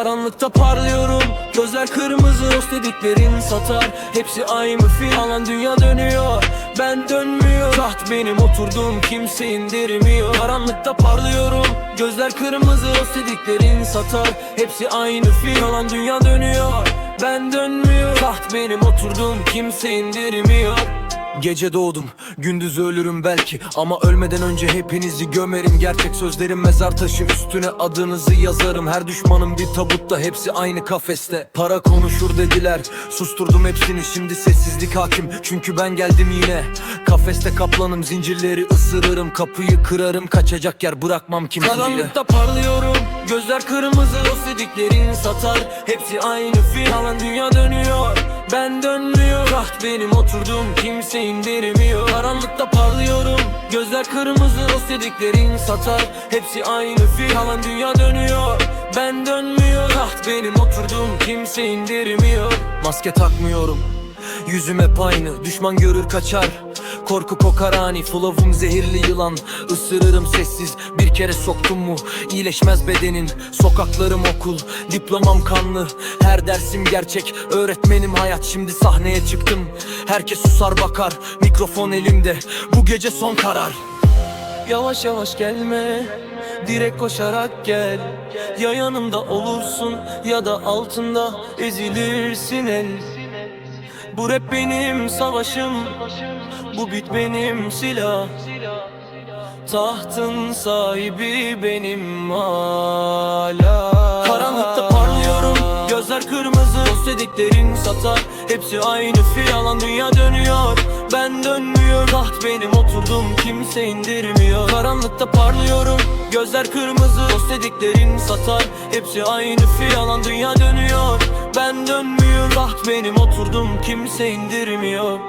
Karanlıkta parlıyorum. Gözler kırmızı Dost dediklerin satar. Hepsi aynı film. Alan dünya dönüyor Ben dönmüyor Taht benim oturduğum kimse indirmiyor. Karanlıkta parlıyorum Gözler kırmızı Dost dediklerin satar. Hepsi aynı film. Alan dünya dönüyor Ben dönmüyor Taht benim oturduğum kimse indirmiyor Gece doğdum, gündüz ölürüm belki. Ama ölmeden önce hepinizi gömerim. Gerçek sözlerim mezar taşı üstüne adınızı yazarım. Her düşmanım bir tabutta, hepsi aynı kafeste. Para konuşur dediler, susturdum hepsini. Şimdi sessizlik hakim, çünkü ben geldim yine. Kafeste kaplanım, zincirleri ısırırım. Kapıyı kırarım, kaçacak yer bırakmam kimseye. Karanlıkta parlıyorum, gözler kırmızı. Dost dediklerin satar, hepsi aynı film Alan dünya dönüyor, ben dönmüyor Taht benim oturduğum kimse indirmiyor Karanlıkta parlıyorum Gözler kırmızı dost dediklerin satar. Hepsi aynı fil Kalan dünya dönüyor. Ben dönmüyor Taht benim oturduğum kimse indirmiyor Maske takmıyorum Yüzüm hep aynı Düşman görür kaçar Korku kokar ani. Flow'um zehirli yılan. Isırırım sessiz. Bir kere soktum mu? İyileşmez bedenin. Sokaklarım okul. Diplomam kanlı. Her dersim gerçek. Öğretmenim hayat. Şimdi sahneye çıktım. Herkes susar bakar. Mikrofon elimde. Bu gece son karar. Yavaş yavaş gelme. Direkt koşarak gel. Ya yanımda olursun Ya da altında ezilirsin el bu rap benim savaşım. Bu bit benim silah. Tahtın sahibi benim hala. Karanlıkta parlıyorum Gözler kırmızı. Dost dediklerin satar Hepsi aynı fil Alan dünya dönüyor Ben dönmüyor Taht benim oturdum Kimse indirmiyor. Karanlıkta parlıyorum Gözler kırmızı. Dost dediklerin satar Hepsi aynı fil Alan dünya dönüyor Ben dönmüyor Taht benim oturdum Kimse indirmiyor